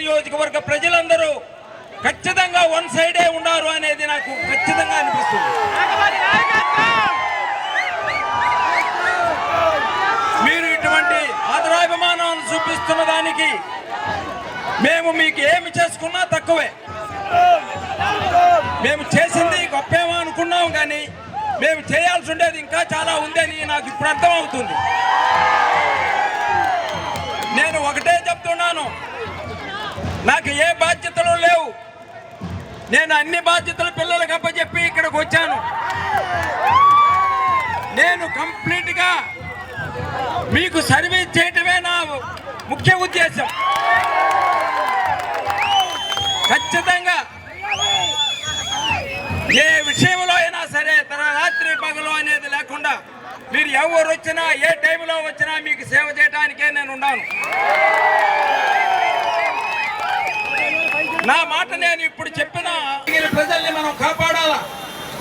నియోజకవర్గ ప్రజలందరూ ఖచ్చితంగా వన్ సైడే ఉన్నారు అనేది నాకు ఖచ్చితంగా అనిపిస్తుంది. మీరు ఇటువంటి ఆదరాభిమానాలు చూపిస్తున్న దానికి మేము మీకు ఏమి చేసుకున్నా తక్కువే. మేము చేసింది గొప్పేమో అనుకున్నాం కానీ మేము చేయాల్సి ఉండేది ఇంకా చాలా ఉందని నాకు ఇప్పుడు అర్థమవుతుంది. నేను ఒకటే చెప్తున్నాను. నాకు ఏ బాధ్యతలు లేవు. నేను అన్ని బాధ్యతలు పిల్లలకు అప్పచెప్పి ఇక్కడికి వచ్చాను. నేను కంప్లీట్గా మీకు సర్వీస్ చేయటమే నా ముఖ్య ఉద్దేశం. ఖచ్చితంగా ఏ విషయంలో అయినా సరే తన రాత్రి పగలు అనేది లేకుండా మీరు ఎవరు వచ్చినా ఏ టైంలో వచ్చినా మీకు సేవ చేయడానికే నేను ఉన్నాను. నా మాట నేను ఇప్పుడు చెప్పిన ప్రజల్ని మనం కాపాడాలా?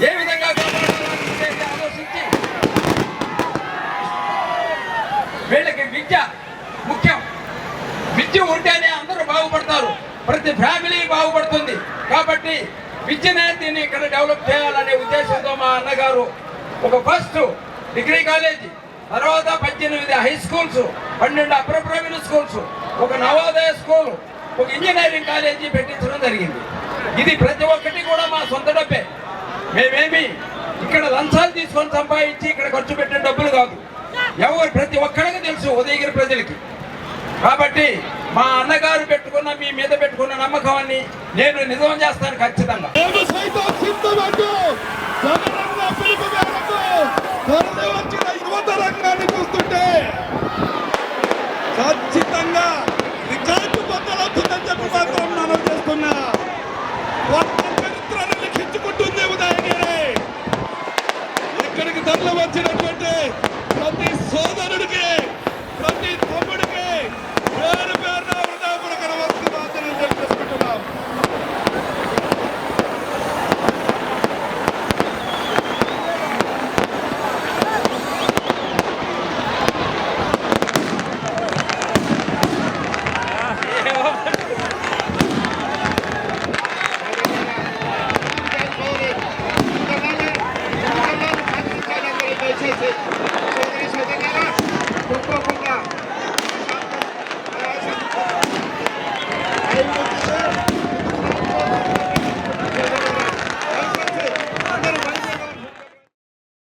ఏ విధంగా కాపాడాలని ఆలోచించి వీళ్ళకి విద్య ముఖ్యం. విద్య ఉంటేనే అందరూ బాగుపడతారు. ప్రతి ఫ్యామిలీ బాగుపడుతుంది. కాబట్టి విద్యనే దీన్ని ఇక్కడ డెవలప్ చేయాలనే ఉద్దేశంతో మా అన్నగారు ఒక ఫస్ట్ డిగ్రీ కాలేజీ తర్వాత పద్దెనిమిది హై స్కూల్స్ పన్నెండు అప్పర్ స్కూల్స్ ఒక నవోదయ స్కూల్ ఒక ఇంజనీరింగ్ కాలేజీ పెట్టించడం జరిగింది. ఇది ప్రతి ఒక్కటి కూడా మా సొంత డబ్బే. మేమేమి ఇక్కడ లంచాలు తీసుకొని సంపాదించి ఇక్కడ ఖర్చు పెట్టిన డబ్బులు కాదు. ఎవరు ప్రతి ఒక్కరికి తెలుసు ఉదయగిరి ప్రజలకి. కాబట్టి మా అన్నగారు పెట్టుకున్న మీ మీద పెట్టుకున్న నమ్మకాన్ని నేను నిజం చేస్తాను ఖచ్చితంగా. చూస్తుంటే Gracias.